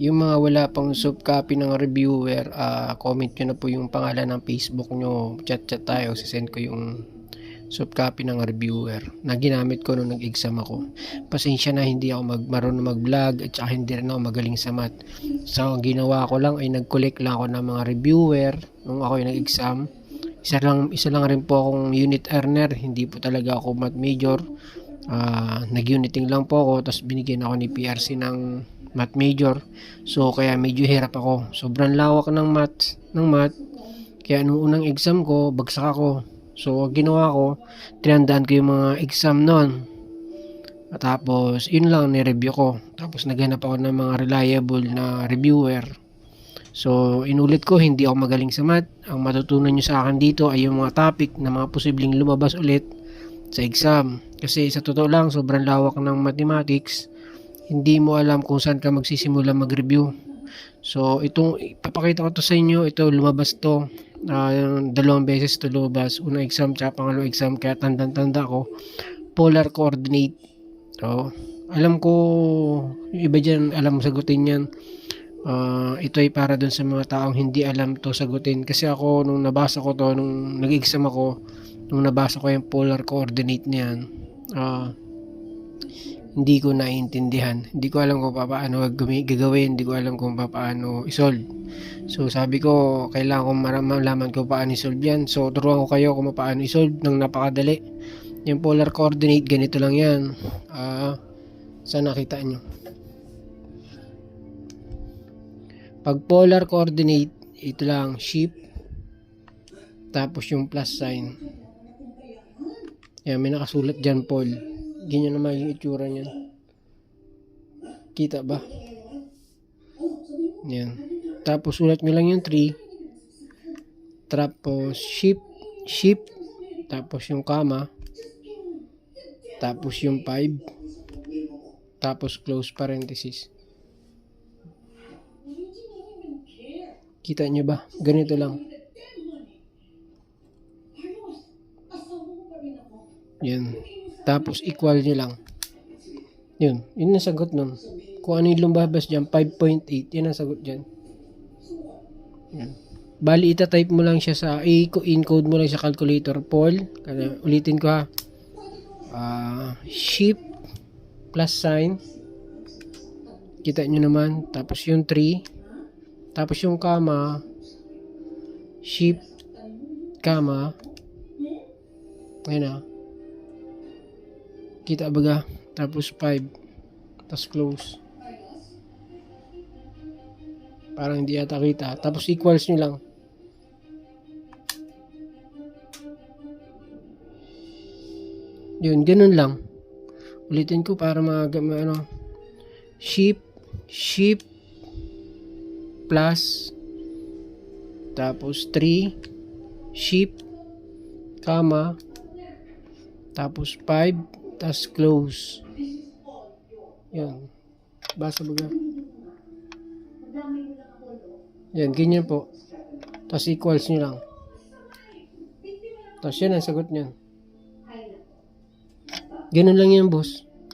Yung mga wala pang soft copy ng reviewer, ah, comment nyo na po yung pangalan ng Facebook nyo. Chat-chat tayo, sisend ko yung soft copy ng reviewer na ginamit ko nung nag-exam ako. Pasensya na hindi ako mag marunong mag-vlog at saka hindi rin ako magaling sa math. So, ang ginawa ko lang ay nag-collect lang ako ng mga reviewer nung ako ay nag-exam. Isa lang, isa lang rin po akong unit earner, hindi po talaga ako math major. Ah, nag-uniting lang po ako, tapos binigyan ako ni PRC ng math major. So, kaya medyo hirap ako. Sobrang lawak ng math, ng math. Kaya nung unang exam ko, bagsak ako. So, ginawa ko, tinandaan ko yung mga exam noon. At Tapos, yun lang, ni-review ko. Tapos, naghanap ako ng mga reliable na reviewer. So, inulit ko, hindi ako magaling sa math. Ang matutunan nyo sa akin dito ay yung mga topic na mga posibleng lumabas ulit sa exam. Kasi sa totoo lang, sobrang lawak ng mathematics. Hindi mo alam kung saan ka magsisimula mag-review. So, itong ipapakita ko to sa inyo. Ito, lumabas to. Yung dalawang beses to lumabas. Unang exam, tsaka pangalawang exam. Kaya tanda-tanda ko. Polar coordinate. So, alam ko, iba dyan, alam sagutin yan. Ah, ito ay para dun sa mga taong hindi alam to sagutin. Kasi ako, nung nabasa ko to, nung nag-exam ako, nung nabasa ko yung polar coordinate niyan, ah, hindi ko naiintindihan. Hindi ko alam kung paano gagawin. Hindi ko alam kung paano isolve. So, sabi ko, kailangan ko malaman ko paano isolve yan. So, turuan ko kayo kung paano isolve ng napakadali. Yung polar coordinate, ganito lang yan. Ah, saan nakita nyo? Pag polar coordinate, ito lang, sheep, tapos yung plus sign. Yan, may nakasulat dyan, Paul. Ganyan naman yung itsura niyan. Kita ba? Yan. Tapos sulat nyo lang yung 3. Tapos sheep, sheep, tapos yung kama, tapos yung 5, tapos close parenthesis. Kita nyo ba? Ganito lang. Yan. Tapos equal nyo lang. Yun. Yun ang sagot nun. Kung ano yung lumabas dyan, 5.8. Yan ang sagot dyan. Yan. Bali, itatype mo lang siya sa, i-encode mo lang sa calculator. Paul, kaya ulitin ko ha. Ah, sheep plus sign. Kita nyo naman. Tapos yung 3. Tapos yung comma. Sheep, comma. Ayan ah. Kita baga? Tapos 5. Tapos close. Parang hindi yata kita. Tapos equals nyo lang. Yun, ganun lang. Ulitin ko para mag, ma- ano, sheep, sheep, plus, tapos 3, sheep, comma, tapos 5, tapos close. Yan. Basa baga. Yan, ganyan po. Tapos equals nyo lang. Tapos yan ang sagot niyan. Ganun lang yan, boss.